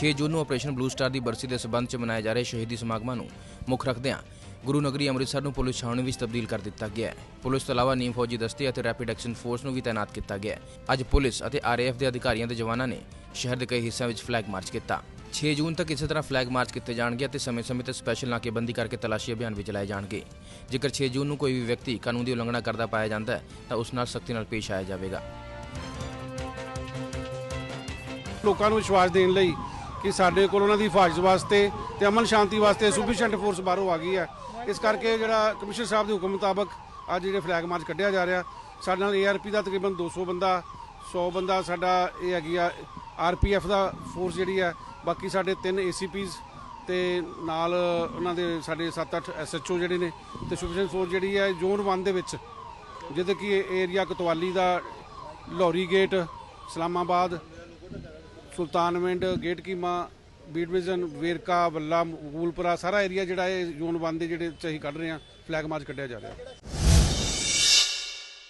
6 ਜੂਨ ਨੂੰ operation blue star ਦੀ ਬਰਸੀ ਦੇ ਸਬੰਧ 'ਚ ਮਨਾਏ ਜਾ ਰਹੇ ਸ਼ਹੀਦੀ ਸਮਾਗਮਾਂ ਨੂੰ ਮੁੱਖ ਰੱਖਦਿਆਂ ਗੁਰੂ ਨਗਰੀ ਅੰਮ੍ਰਿਤਸਰ ਨੂੰ ਪੁਲਿਸ ਛਾਉਣੀ ਵਿੱਚ ਤਬਦੀਲ ਕਰ ਦਿੱਤਾ ਗਿਆ ਹੈ। ਪੁਲਿਸ ਤੋਂ ਇਲਾਵਾ ਨੀਮ ਫੌਜੀ ਦਸਤੇ ਅਤੇ ਰੈਪਿਡ ਐਕਸ਼ਨ ਫੋਰਸ ਨੂੰ ਵੀ ਤਾਇਨਾਤ ਕੀਤਾ ਗਿਆ ਹੈ। ਅੱਜ ਪੁਲਿਸ ਅਤੇ ਆਰਏਐਫ ਦੇ ਅਧਿਕਾਰੀਆਂ ਤੇ ਜਵਾਨਾਂ ਨੇ ਸ਼ਹਿਰ ਦੇ ਕਈ ਹਿੱਸਿਆਂ ਵਿੱਚ ਫਲੈਗ ਮਾਰਚ ਕੀਤਾ। 6 ਜੂਨ ਤੱਕ ਇਸੇ ਤਰ੍ਹਾਂ ਫਲੈਗ ਮਾਰਚ ਕੀਤੇ ਜਾਣਗੇ ਅਤੇ ਸਮੇਂ-ਸਮੇਂ ਤੇ ਸਪੈਸ਼ਲ ਨਾਕੇਬੰਦੀ ਕਰਕੇ ਤਲਾਸ਼ੀ ਅਭਿਆਨ ਵੀ ਚਲਾਏ ਜਾਣਗੇ। ਜੇਕਰ 6 ਜੂਨ ਨੂੰ ਕੋਈ ਵੀ ਵਿਅਕਤੀ ਕਾਨੂੰਨ ਦੀ ਉਲੰਘਣਾ ਕਰਦਾ ਪਾਇਆ ਜਾਂਦਾ ਹੈ, ਤਾਂ ਉਸ ਨਾਲ ਸਖਤੀ ਨਾਲ ਪੇਸ਼ ਆਇਆ ਜਾਵੇਗਾ। ਲੋਕਾਂ ਨੂੰ ਵਿਸ਼ਵਾਸ ਦੇਣ ਲਈ ਕਿ ਸਾਡੇ ਕੋਲ ਉਹਨਾਂ ਦੀ ਹਿਫਾਜ਼ਤ ਵਾਸਤੇ ਤੇ ਅਮਨ ਸ਼ਾਂਤੀ ਵਾਸਤੇ ਸੁਫੀਸ਼ੀਐਂਟ ਫੋਰਸ ਬਾਹਰੋਂ ਆ ਗਈ ਹੈ। ਇਸ ਕਰਕੇ ਜਿਹੜਾ ਕਮਿਸ਼ਨਰ ਸਾਹਿਬ ਦੇ ਹੁਕਮ ਮੁਤਾਬਕ ਅੱਜ ਜਿਹੜੇ ਫਲੈਗ ਮਾਰਚ ਕੱਢਿਆ ਜਾ ਰਿਹਾ, ਸਾਡੇ ਨਾਲ ਏਆਰਪੀ ਦਾ ਤਕਰੀਬਨ 200 ਬੰਦਾ 100 ਬੰਦਾ ਸਾਡਾ ਇਹ ਹੈਗੀ ਆ ਆਰਪੀਐਫ ਦਾ ਫੋਰਸ ਜਿਹੜੀ ਹੈ, ਬਾਕੀ ਸਾਡੇ ਤਿੰਨ ਏਸੀਪੀਜ਼ ਤੇ ਨਾਲ ਉਹਨਾਂ ਦੇ ਸਾਡੇ 7-8 ਐਸਐਚਓ ਜਿਹੜੇ ਨੇ ਤੇ ਸੁਫੀਸ਼ੀਐਂਟ ਫੋਰਸ ਜਿਹੜੀ ਹੈ ਜ਼ੋਨ 1 ਦੇ ਵਿੱਚ ਜਿਹਦੇ ਕਿ ਏਰੀਆ ਕਤਵਾਲੀ ਦਾ, ਲਾਹੌਰੀ ਗੇਟ ਇਸਲਾਮਾਬਾਦ ਸੁਲਤਾਨਵਿੰਡ ਗੇਟਕੀਮਾ ਬੀ ਡਿਵੀਜ਼ਨ, ਵੇਰਕਾ ਬੱਲਾ ਮਕਬੂਲਪੁਰਾ ਸਾਰਾ ਏਰੀਆ ਜਿਹੜਾ ਇਹ ਜ਼ੋਨ 1 ਦੇ ਜਿਹੜੇ ਚ ਅਸੀਂ ਕੱਢ ਰਹੇ ਹਾਂ ਫਲੈਗ ਮਾਰਚ ਕੱਢਿਆ ਜਾ ਰਿਹਾ।